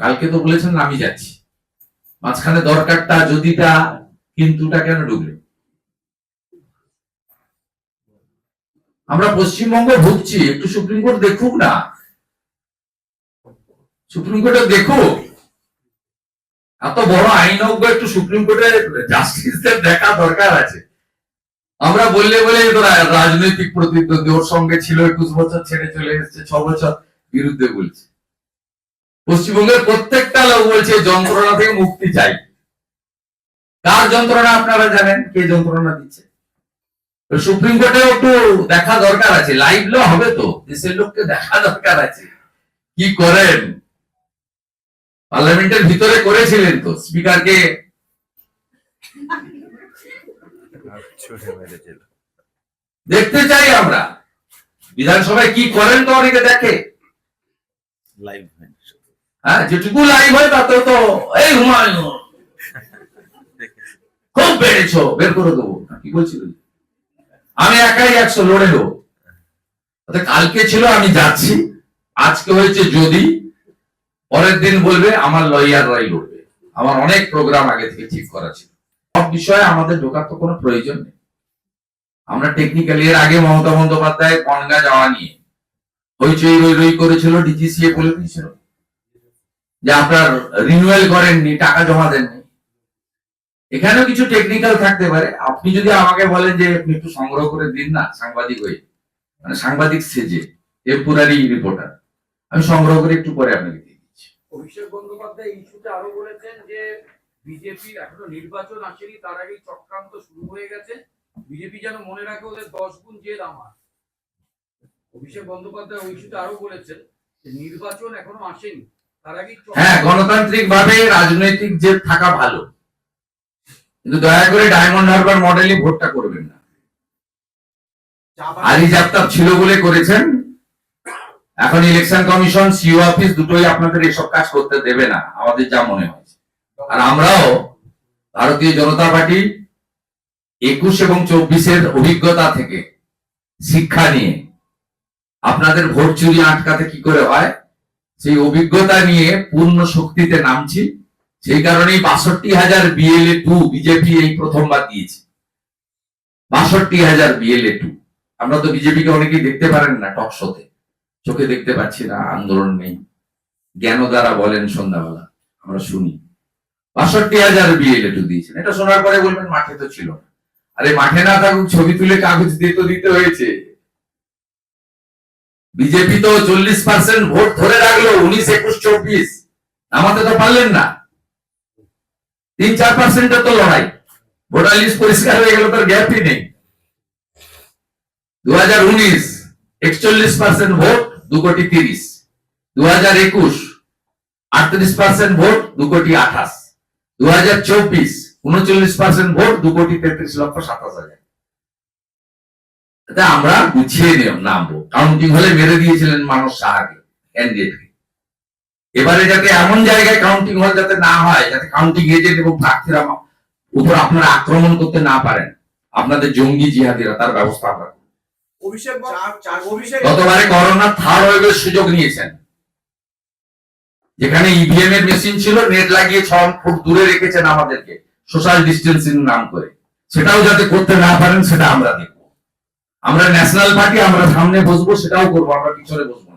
কালকে তো বলেছেন আমি যাচ্ছি। মাঝখানে দরকারটা, যদিটা, কিন্তুটা কেন ঢুকলো? আমরা পশ্চিমবঙ্গ ভুগছি একটু সুপ্রিম কোর্ট দেখুক না। সুপ্রিম কোর্টে দেখুক। এত বড় আইনজ্ঞ একটু সুপ্রিম কোর্টের জাস্টিসদের দেখা দরকার আছে। আমরা বললে বলে তো রাজনৈতিক প্রতিদ্বন্দ্বী, ওর সঙ্গে ছিল একুশ বছর, ছেড়ে চলে এসেছে, ছ বছর বিরুদ্ধে বলছে। পশ্চিমবঙ্গের প্রত্যেকটা লোক বলছে, যন্ত্রণা থেকে মুক্তি চাই। কার যন্ত্রণা আপনারা জানেন? কে যন্ত্রণা দিচ্ছে? সুপ্রিম কোর্টে একটু দেখা দরকার আছে। লাইভ ল হবে তো? দেশের লোককে দেখা দরকার আছে। কি করেন? পার্লামেন্টের ভিতরে করেছিলেন তো, স্পিকারকে। দেখতে চাই আমরা। বিধানসভায় কি করেন তো অনেকে দেখে? লাইভ হ্যাঁ যেটুকু লাইভ হয় তাতে তো এই হুমায়ুন। খুব বেড়েছো বের করে দেবো। কি বলছিল? আমি একাই একশো লড়ে দেবো কালকে ছিল, আমি যাচ্ছি। আজকে হয়েছে যদি, পরের দিন বলবে আমার লয়াররাই লড়বে। আমার অনেক প্রোগ্রাম আগে থেকে ঠিক করা ছিল। সব বিষয়ে আমাদের ঢোকার তো কোনো প্রয়োজন নেই। আমরা টেকনিক্যালি এর আগে মমতা বন্দ্যোপাধ্যায় বনগা যাওয়া নিয়ে হইচই রই রই করেছিল ডিজিসিএ বলে দিয়েছিল যে আপনার রিনিউয়াল করেননি, টাকা জমা দেননি। এখানেও কিছু টেকনিক্যাল থাকতে পারে। আপনি যদি আমাকে বলেন যে আপনি একটু সংগ্রহ করে দিন না, সাংবাদিক হয়ে মানে সাংবাদিক সেজে টেম্পোরারি রিপোর্টার আমি সংগ্রহ করে একটু পরে আপনাকে দিয়ে দিচ্ছি। অভিষেক বন্দ্যোপাধ্যায় ইস্যুতে আরও বলেছেন যে বিজেপির এখনও নির্বাচন আসেনি, তার আগেই চক্রান্ত শুরু হয়ে গেছে। বিজেপি যেন মনে রাখে ওদের দশ গুণ জেদ আমার। অভিষেক বন্দ্যোপাধ্যায় ওই ইস্যুতে আরও বলেছেন যে নির্বাচন এখনও আসেনি। হ্যাঁ গণতান্ত্রিক ভাবে রাজনৈতিক যে থাকা ভালো। কিন্তু দয়া করে ডায়মন্ড হারবার মডেলে ভোটটা করবেন না। আলী জাপ্তাব ছিল বলে করেছেন। এখন ইলেকশন কমিশন সিও অফিস দুটোই আপনাদের এসব কাজ করতে দেবে না। আমাদের যা মনে হয়েছে। আর আমরাও ভারতীয় জনতা পার্টি একুশ এবং চব্বিশের অভিজ্ঞতা থেকে শিক্ষা নিয়ে আপনাদের ভোট চুরি আটকাতে কি করে হয়? সেই অভিজ্ঞতা নিয়ে পূর্ণ শক্তিতে নামছি, সেই কারণেই বাষট্টি হাজার বিএলএ টু বিজেপি এই প্রথমবার দিয়েছে। বাষট্টি হাজার বিএলএ টু আমরা তো বিজেপিকে অনেকেই দেখতে পারেন না টক শোতে চোখে দেখতে পাচ্ছি না, আন্দোলন নেই। জ্ঞান দ্বারা বলেন সন্ধ্যাবেলা, আমরা শুনি। বাষট্টি হাজার বিএলএ টু দিয়েছেন। এটা শোনার পরে বলবেন, মাঠে তো ছিল না। আরে মাঠে না থাকুক, ছবি তুলে কাগজ দিয়ে তো দিতে হয়েছে। বিজেপি তো চল্লিশ পার্সেন্ট ভোট ধরে রাখল, উনিশ, একুশ, চব্বিশ। নামাতে তো পারলেন না। তিন চার পার্সেন্টের তো লড়াই। ভোটার লিস্ট পরিষ্কার হয়ে গেল তার গ্যাপই নেই। দু হাজার উনিশ, একচল্লিশ পার্সেন্ট ভোট দু কোটি তিরিশ। দু হাজার একুশ, আটত্রিশ পার্সেন্ট ভোট দু কোটি আঠাশ। দু হাজার চব্বিশ, উনচল্লিশ পার্সেন্ট ভোট দু কোটি তেত্রিশ লক্ষ সাতাশ হাজার। এটা আমরা গুছিয়ে নিয়ম নামবো। কাউন্টিং হলে মেরে দিয়েছিলেন মানুষ সাহাকে ক্যান্ডিডেটকে এবারে যাতে এমন জায়গায় কাউন্টিং হল যাতে না হয় যাতে কাউন্টিং এজেন্ট এবং প্রার্থীরা উপর আপনারা আক্রমণ করতে না পারেন আপনাদের জঙ্গি জিহাদিরা তার ব্যবস্থা আমরা গতবারে করোনা থার্ড ওয়েভের সুযোগ নিয়েছেন। যেখানে ইভিএম এর মেশিন ছিল নেট লাগিয়ে ছ ফুট দূরে রেখেছেন আমাদেরকে সোশ্যাল ডিস্টেন্সিং নাম করে। সেটাও যাতে করতে না পারেন সেটা আমরা দেখব। আমরা ন্যাশনাল পার্টি আমরা সামনে বসবো সেটাও করব আমরা পিছনে বসবো।